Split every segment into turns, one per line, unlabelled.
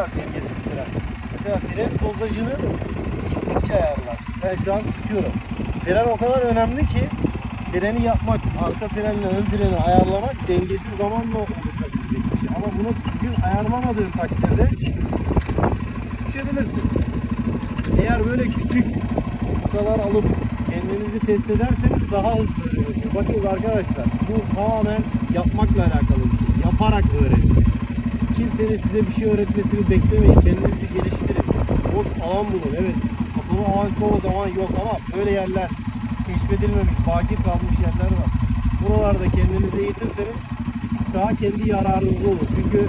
var dengesiz fren. Mesela fren dozajını gittikçe ayarlar. Ben şu an sıkıyorum. Fren o kadar önemli ki freni yapmak, arka frenle ön freni ayarlamak dengesiz zamanla oluşabilecek bir şey. Ama bunu düzgün ayarlamadığın takdirde düşebilirsin. Eğer böyle küçük noktalar alıp kendinizi test ederseniz daha hızlı öğrenirsiniz. Bakın arkadaşlar bu tamamen yapmakla alakalı bir şey. Yaparak öğrenin. Kimsenin size bir şey öğretmesini beklemeyin. Kendinizi geliştirin. Boş alan bulun. Evet kapalı alan çoğu zaman yok ama böyle yerler keşfedilmemiş, baki kalmış yerler var. Buralarda kendinizi eğitirseniz daha kendi yararınıza olur. Çünkü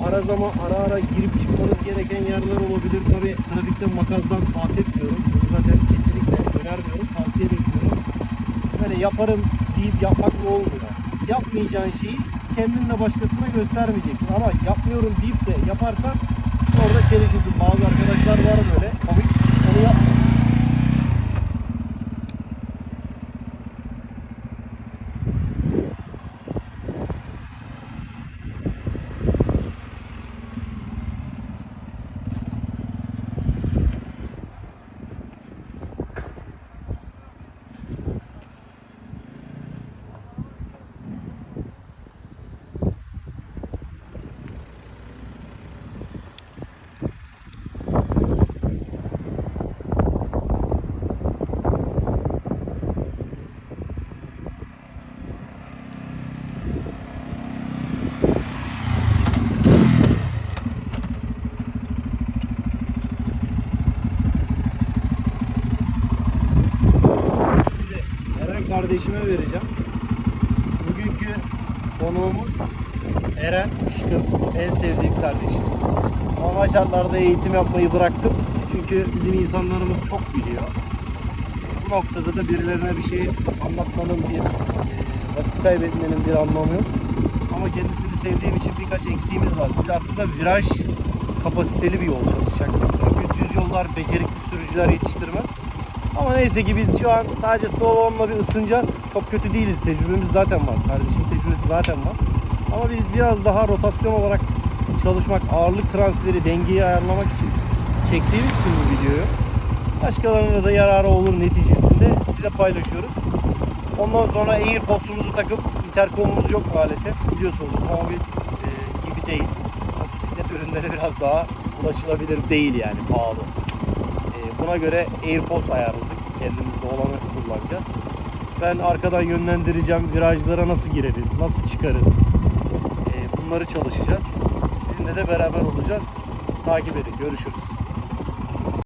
ara zaman ara ara girip çıkmanız gereken yerler olabilir. Tabi trafikte makazdan bahsetmiyorum. Bunu zaten kesinlikle önermiyorum, tavsiye de etmiyorum. Hani yaparım deyip yapmakla olmuyor. Yapmayacağın şeyi kendinle başkasına göstermeyeceksin. Ama yapmıyorum deyip de yaparsan orada çelişirsin. Bazı arkadaşlar var böyle. Komik. Onu yap. Şimdi Eren kardeşime vereceğim. Bugünkü konuğumuz Eren Işkın. En sevdiğim kardeşim. Normal şartlarda eğitim yapmayı bıraktım. Çünkü bizim insanlarımız çok biliyor. Bu noktada da birilerine bir şey anlatmanın bir e, vakit kaybetmenin bir anlamı yok. Ama kendisini sevdiğim için birkaç eksiğimiz var. Biz aslında viraj kapasiteli bir yol çalışacaktık. Çünkü düz yollar becerikli sürücüler yetiştirmez. Ama neyse ki biz şu an sadece slalomla bir ısınacağız. Çok kötü değiliz. Tecrübemiz zaten var. Kardeşim tecrübesi zaten var. Ama biz biraz daha rotasyon olarak çalışmak, ağırlık transferi, dengeyi ayarlamak için çektiğimiz için bu videoyu başkalarına da yararı olur neticesinde size paylaşıyoruz. Ondan sonra AirPods'umuzu takıp interkomumuz yok maalesef. Biliyorsunuz otomobil e, gibi değil. Motosiklet ürünleri biraz daha ulaşılabilir değil yani pahalı. Buna göre AirPods ayarladık. Kendimizde olanı kullanacağız. Ben arkadan yönlendireceğim. Virajlara nasıl gireriz, nasıl çıkarız. E, bunları çalışacağız. Sizinle de beraber olacağız. Takip edin. Görüşürüz.